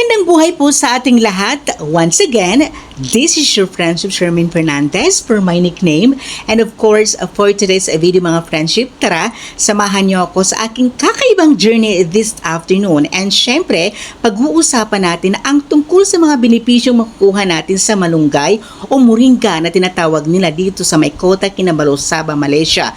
Magandang buhay po sa ating lahat. Once again, this is your friendship Shermin Fernandez for my nickname. And of course, for today's video mga friendship, tara, samahan niyo ako sa aking kakaibang journey this afternoon. And syempre, pag-uusapan natin ang tungkol sa mga benepisyong makukuha natin sa malunggay o moringa na tinatawag nila dito sa Maykota, Kinabalu, Sabah, Malaysia.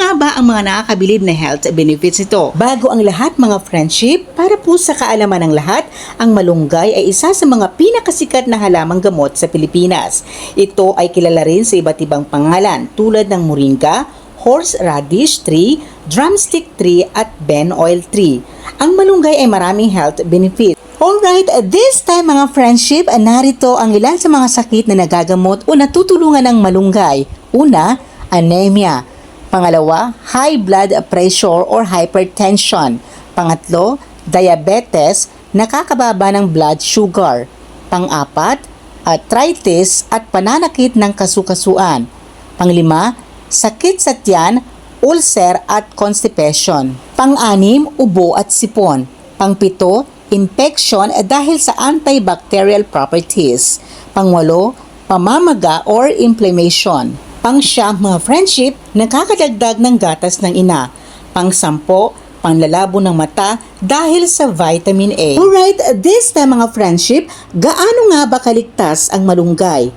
Nga ba ang mga nakakabilib na health benefits ito? Bago ang lahat mga friendship, para po sa kaalaman ng lahat, ang malunggay ay isa sa mga pinakasikat na halamang gamot sa Pilipinas. Ito ay kilala rin sa iba't ibang pangalan tulad ng moringa, horseradish tree, drumstick tree at ben oil tree. Ang malunggay ay maraming health benefits. Alright, this time mga friendship, narito ang ilan sa mga sakit na nagagamot o natutulungan ng malunggay. Una, anemia. Pangalawa, high blood pressure or hypertension. Pangatlo, diabetes, nakakababa ng blood sugar. Pang-apat, arthritis at pananakit ng kasukasuan. Panglima, sakit sa tiyan, ulcer at constipation. Pang-anim, ubo at sipon. Pangpito, infection dahil sa antibacterial properties. Pangwalo, pamamaga or inflammation. Pangsyam, mga friendship, nakakadagdag ng gatas ng ina. Pangsampo, panlalabo ng mata dahil sa vitamin A. Alright, this time mga friendship, gaano nga ba kaligtas ang malunggay?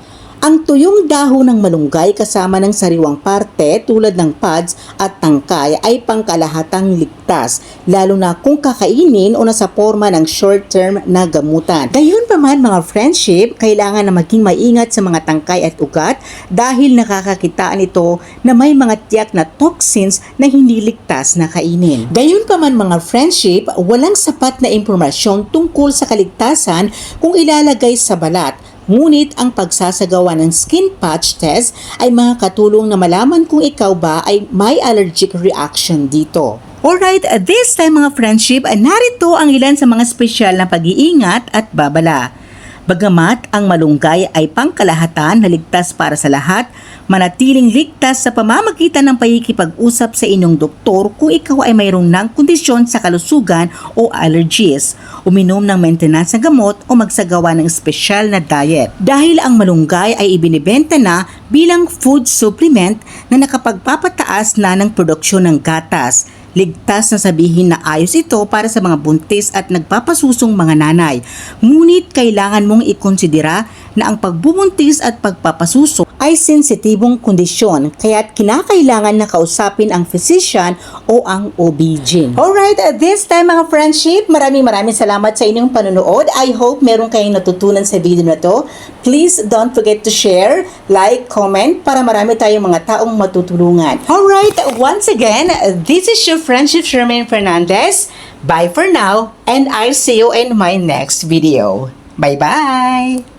Ang tuyong dahon ng malunggay kasama ng sariwang parte tulad ng pads at tangkay ay pangkalahatang ligtas, lalo na kung kakainin o nasa forma ng short-term na gamutan. Gayon pa man mga friendship, kailangan na maging maingat sa mga tangkay at ugat dahil nakakakitaan ito na may mga tiyak na toxins na hindi ligtas na kainin. Gayon pa man mga friendship, walang sapat na impormasyon tungkol sa kaligtasan kung ilalagay sa balat Ngunit ang pagsasagawa ng skin patch test ay makakatulong na malaman kung ikaw ba ay may allergic reaction dito. Alright, this time mga friendship, narito ang ilan sa mga espesyal na pag-iingat at babala. Bagamat ang malunggay ay pangkalahatan na ligtas para sa lahat, manatiling ligtas sa pamamagitan ng pagkikipag-usap sa inyong doktor kung ikaw ay mayroong ng kondisyon sa kalusugan o allergies, uminom ng maintenance ng gamot o magsagawa ng espesyal na diet. Dahil ang malunggay ay ibinibenta na bilang food supplement na nakapagpapataas na ng produksyon ng gatas, Ligtas na sabihin na ayos ito para sa mga buntis at nagpapasusong mga nanay. Ngunit kailangan mong ikonsidera na ang pagbubuntis at pagpapasuso ay sensitibong kondisyon kaya kinakailangan na kausapin ang physician o ang OB-GYN. Alright, at this time mga friendship, maraming maraming salamat sa inyong panonood. I hope meron kayong natutunan sa video na to. Please don't forget to share, like, comment para marami tayong mga taong matutulungan. Alright, once again, this is your friendship Sherman Fernandez. Bye for now and I'll see you in my next video. Bye-bye!